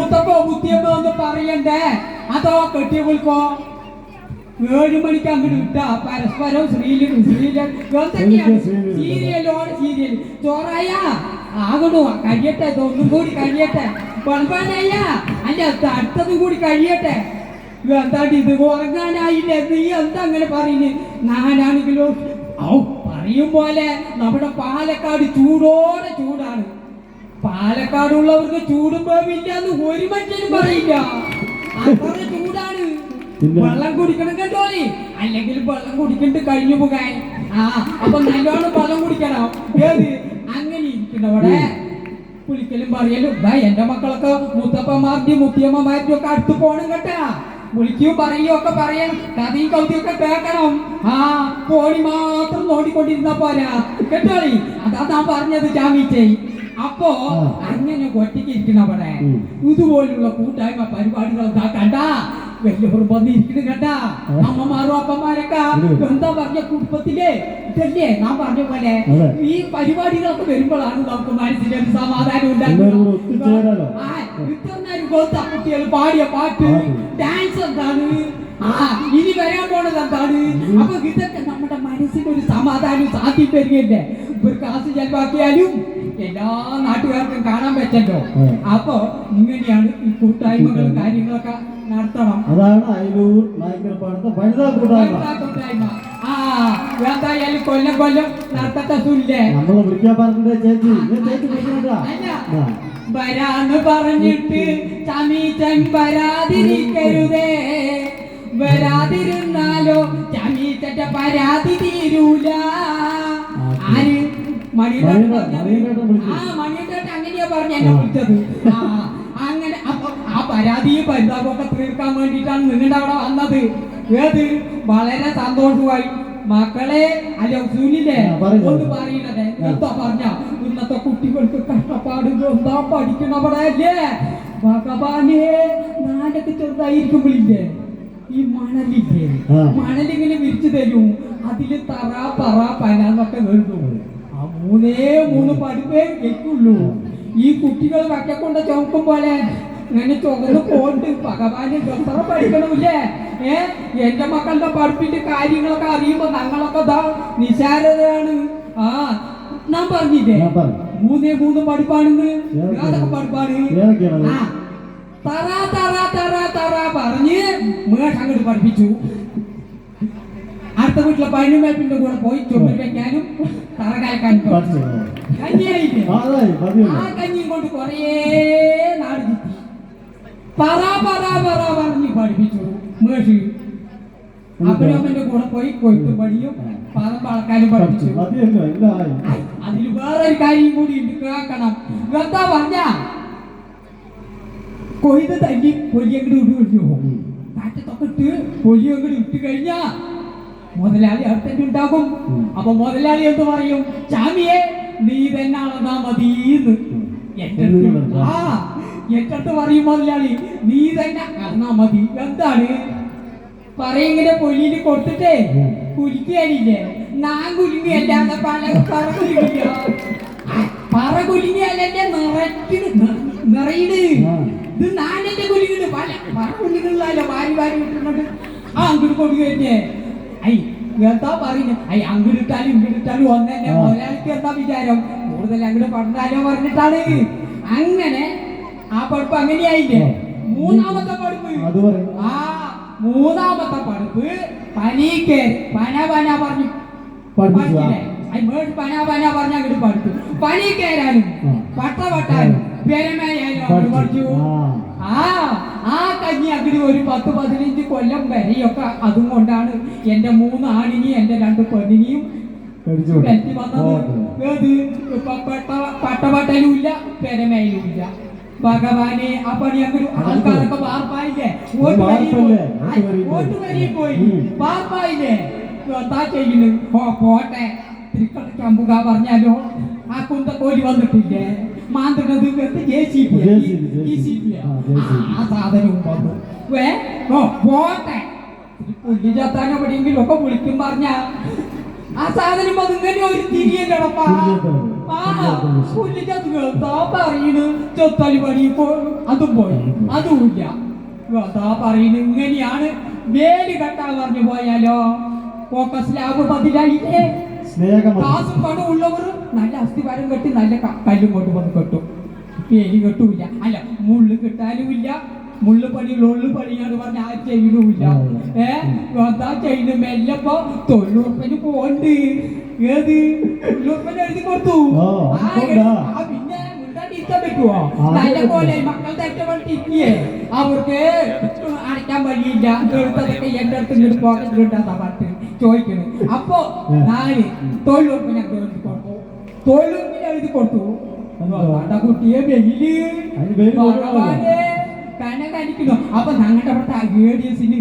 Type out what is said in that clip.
മൂത്തപ്പോ ബുദ്ധിയമ്മ ഒന്ന് പറയണ്ടേ? അതോ കെട്ടിയ വിളിക്കോ ഏഴ് മണിക്ക് അങ്ങോട്ട് വിട്ടാ. പരസ്പരം ശ്രീലും ശ്രീലും എന്തൊക്കെയാണ്? സീരിയലോട് സീരിയൽ? ചോറായ? ആകണു. കഴിയട്ടെ ഒന്നും കൂടി കഴിയട്ടെ. പണപ്പാനായ അല്ല അടുത്തത് കൂടി കഴിയട്ടെ. എന്താണ്ട് ഇത് ഉറങ്ങാനായില്ലേ? നീ എന്താ അങ്ങനെ പറയുന്നു? ഞാനാണെങ്കിലോ ഔ പറയും പോലെ നമ്മുടെ പാലക്കാട് ചൂടോടെ ചൂടാണ്. പാലക്കാടുള്ളവർക്ക് ചൂടും പോവില്ലെന്ന് ഒരു മനുഷ്യനും പറയില്ല. അത്ര ചൂടാണ്? വെള്ളം കുടിക്കണം കേട്ടോ അല്ലെങ്കിൽ വെള്ളം കുടിക്കണ്ട് കഴിഞ്ഞു പോകാൻ. ആ അപ്പൊ നല്ലോണം വെള്ളം കുടിക്കണം. ഏത്? അങ്ങനെ ഇരിക്കണവിടെ കുളിക്കലും പറയലും എന്റെ മക്കളൊക്കെ മുത്തപ്പന്മാരുടെയും മുത്തിയമ്മമാരുടെയും ഒക്കെ അടുത്ത് പോണം കേട്ടാ. വിളിക്കുകയും പറയുകയും ഒക്കെ പറയണം കഥയും കൗതിയും ഒക്കെ കേൾക്കണം. ആ പോണി മാത്രം നോടിക്കൊണ്ടിരുന്ന പോരാ. കേട്ടോളി അതാ താൻ പറഞ്ഞത് ജാമീച്ചേ. അപ്പോ. അങ്ങനെ ഒറ്റയ്ക്ക് ഇരിക്കണവിടെ ഉം. ഇതുപോലുള്ള കൂട്ടായ്മ പരിപാടികൾ എന്താ കണ്ട? വലിയവർ വന്നിരിക്കുന്നു കണ്ട. അമ്മമാരും അപ്പന്മാരൊക്കെ എന്താ പറഞ്ഞ കുടുംബത്തിലെ? ഇതല്ലേ നാം പറഞ്ഞ പോലെ ഈ പരിപാടികളൊക്കെ വരുമ്പോഴാണ് നമുക്ക് മനസ്സിലൊരു സമാധാനം കുട്ടികൾ പാടിയ പാട്ട്. ഡാൻസ് എന്താണ്? ആ ഇനി വരാൻ പോണത് എന്താണ്? അപ്പൊ ഇതൊക്കെ നമ്മുടെ മനസ്സിന് ഒരു സമാധാനം സാധ്യം വരികയല്ലേ ഒരു ക്ലാസ് ചെലവാക്കിയാലും എല്ലാ നാട്ടുകാർക്കും കാണാൻ പറ്റല്ലോ. അപ്പൊ ഇങ്ങനെയാണ് ഈ കൂട്ടായ്മകളും കാര്യങ്ങളൊക്കെ നടത്തണം. അതാണ് അയലൂർ വനിതാ കൂട്ടായ്മ. ആ എന്തായാലും കൊല്ലം കൊല്ലം നടത്തത്തെ സുല്ലേ? നമ്മളെ വിളിക്കാൻ ചേച്ചി. ചേച്ചി വിളിക്കണ്ടാ. വരാന്ന് പറഞ്ഞിട്ട് ചമീച്ചൻ വരാതിരിക്കരുതേ വരാതിരുന്നാലോ ചമീച്ചന്റെ പരാതി തീരൂല. അങ്ങനെയാ പറഞ്ഞ. അങ്ങനെ ആ പരാതിയും പരിതാപമൊക്കെ തീർക്കാൻ വേണ്ടിയിട്ടാണ് നിങ്ങളുടെ അവിടെ വന്നത്. ഏത്? വളരെ സന്തോഷമായി. മക്കളെ അല്ല സുനിലെ. ഒന്ന് പറയണത്. എന്താ പറഞ്ഞ? ഇന്നത്തെ കുട്ടികൾക്ക് കഷ്ടപ്പാട് എന്താ പഠിക്കണവിടെ? അല്ലേ? ഭഗവാനെ നാലൊക്കെ ചെറുതായിരിക്കുമ്പോഴില്ലേ ഈ മണലില്ലേ. മണലിങ്ങനെ വിരിച്ചു തരും. അതിൽ തറ പറ പന എന്നൊക്കെ എഴുതും ആ മൂന്നേ മൂന്ന് പഠിപ്പേ കേൾക്കുള്ളൂ ഈ കുട്ടികൾ വക്കക്കൊണ്ട് ചുമക്കും പോലെ ഇങ്ങനെ ചുവന്ന് പോണ്ട്. ഭഗവാന് എത്ര പഠിക്കണമില്ലേ? ഏ? എന്റെ മക്കളുടെ പഠിപ്പിന്റെ കാര്യങ്ങളൊക്കെ അറിയുമ്പോ ഞങ്ങളൊക്കെ ദാ നിസാരതയാണ് ആ ഞാൻ പറഞ്ഞില്ലേ? മൂന്നേ മൂന്ന് പഠിപ്പാണെന്ന്? അതൊക്കെ പഠിപ്പാണ്? ആ തറ തറ തറ തറ പറഞ്ഞ് മേഷ് അങ്ങോട്ട് പഠിപ്പിച്ചു. അടുത്ത വീട്ടിലെ പതിനുമേപ്പിന്റെ കൂടെ പോയി ചുമൽ വെക്കാനും. കഞ്ഞിയും കൊണ്ട് കുറേ നാട് ചുറ്റി. പറ പറ പറ പറഞ്ഞ് പഠിപ്പിച്ചു. മേഷ് അപ്പനമ്മന്റെ കൂടെ പോയി കൊയ്ത്തും പണിയും പാദം വളക്കാനും പഠിപ്പിച്ചു. അതിൽ വേറൊരു കാര്യം കൂടി കേൾക്കണം. എന്താ പറഞ്ഞ? കൊയ്ത് തല്ലി പൊലിയങ്ങട് ഇടുമല്ലോ ഉം. കാറ്റത്തൊക്കെ ഇട്ട് പൊലിയങ്ങട് ഇട്ട് കഴിഞ്ഞാ മുതലാളി അടുത്തേക്ക് ഉണ്ടാകും. അപ്പൊ മുതലാളി എന്ത് പറയും? ചാമിയെ നീ തന്നെ അളന്നാ മതീന്ന്. എന്റെ. ആ എന്റെ അടുത്ത് പറയും മുതലാളി നീ തന്നെ അളന്നാ മതി. എന്താണ്? പറയിങ്ങനെ പൊലിയിൽ കൊടുത്തിട്ടേ കുലിക്കാനില്ലേ നാൻ കുലുങ്ങിയല്ലാതെ പല പറ കുലുങ്ങില്ല പറ കുലുങ്ങിയല്ലേ നിറയ്ക്കണ് നിറയിട്. ഇത് നാനെന്റെ കുലുങ്ങിട്ട് പല പറ കുലുങ്ങുന്നല്ലോ വാരി വാരി വിട്ടിട്ടുണ്ട് ആ അങ്ങോട്ട് കൊടുക്കുകയല്ലേ എന്താ പറയുന്നത് ഐ അങ്ങിട്ടാലും ഇങ്ങിട്ടാലും ഒന്ന് തന്നെ. മുതലാളിക്ക് എന്താ വിചാരം? കൂടുതൽ അങ്ങോട്ട് പഠനാലോ പറഞ്ഞിട്ടാണ്. അങ്ങനെ ആ പഠിപ്പ് അങ്ങനെയായില്ലേ. മൂന്നാമത്തെ പഠിപ്പ്. ആ മൂന്നാമത്തെ പഠിപ്പ് പനീക്ക് പന പന പറഞ്ഞു. പന പന പറഞ്ഞ അങ്ങോട്ട് പഠിച്ചു പനി കയറാനും ആ. പട്ട പട്ടാനും അങ്ങോട്ട് പഠിച്ചു. ആ. ആ കഞ്ഞി അങ്ങോട്ട് ഒരു പത്ത് പതിനഞ്ച് കൊല്ലം വരെയൊക്കെ അതും കൊണ്ടാണ് എന്റെ മൂന്ന് ആണിനെയും എന്റെ രണ്ട് പെണ്ണിനെയും. കെട്ടി വന്നത്. ഏത്? പട്ട പട്ടവട്ടലും ഇല്ല ഭഗവാനെ ആ പണി അങ്ങനെ ആൾക്കാരൊക്കെ വാർപ്പായില്ലേ? വരിയിൽ പോയി. ഉം. വാർപ്പായില്ലേ? എന്താ ചെയ്യുന്നു പോ പോട്ടെ. തിരുക്കമ്പുക പറഞ്ഞാലോ? ആ കുന്തക്കോലി വന്നിട്ടില്ലേ? ജെ സി ആ, JCB. ആ സാധനവും വന്നു. വേ ഓ പോട്ടെ. പുല്ലി ചത്താനോ എവിടെയെങ്കിലും ഒക്കെ വിളിക്കും പറഞ്ഞ. ആ സാധനം അതിങ്ങനെ ഒരു തിരിയെ കിടപ്പാ. തിരികെ ആ പുല്ലിക്കത്ത് കേൾത്താ പറയണ്. ചൊത്തലി പണി അതും പോയി. അതുമില്ല കേൾത്താ പറയണ് ഇങ്ങനെയാണ്. വേലി കെട്ടാൻ പറഞ്ഞു പോയാലോ? ഫോക്കസ് ലാബ് പതിലായില്ലേ? സ്നേഹം കാസും പണം ഉള്ളവർ നല്ല അസ്ഥിവാരം കെട്ടി നല്ല കല്ലും കൊണ്ട് വന്ന് കെട്ടും. പേര് കെട്ടൂല അല്ല മുള്ളു കിട്ടാനും ഇല്ല മുള്ളു പണിയുള്ള ഉള്ളു പണിയാന്ന് പറഞ്ഞ ആ ചെയ്യണമില്ല ഏഹ് ചെയ്യുന്നു മെല്ലപ്പോ തൊഴിലുറപ്പിന് പോണ്ട് ഏത്? തൊഴിലുറപ്പിന് എഴുതി കൊടുത്തു. പിന്നെ നല്ല പോലെ മക്കൾ അവർക്ക് അടയ്ക്കാൻ വഴിയില്ല. എന്റെ അടുത്ത് ഇങ്ങോട്ട് പാട്ട്. ചോദിക്കണ് അപ്പോ ഞാൻ തൊഴിലുറപ്പിനെ എഴുതി കൊടുത്തു. തൊഴിലുറപ്പിനെ എഴുതി കൊടുത്തു. കുട്ടിയെ വെയിൽ. അതിന് വെയിൽ കൊള്ളാമല്ലോ. ഭഗവാനെ കന കനിക്കുന്നു അപ്പൊ ഞങ്ങളുടെ അവിടുത്തെ എ ഡി എസിന്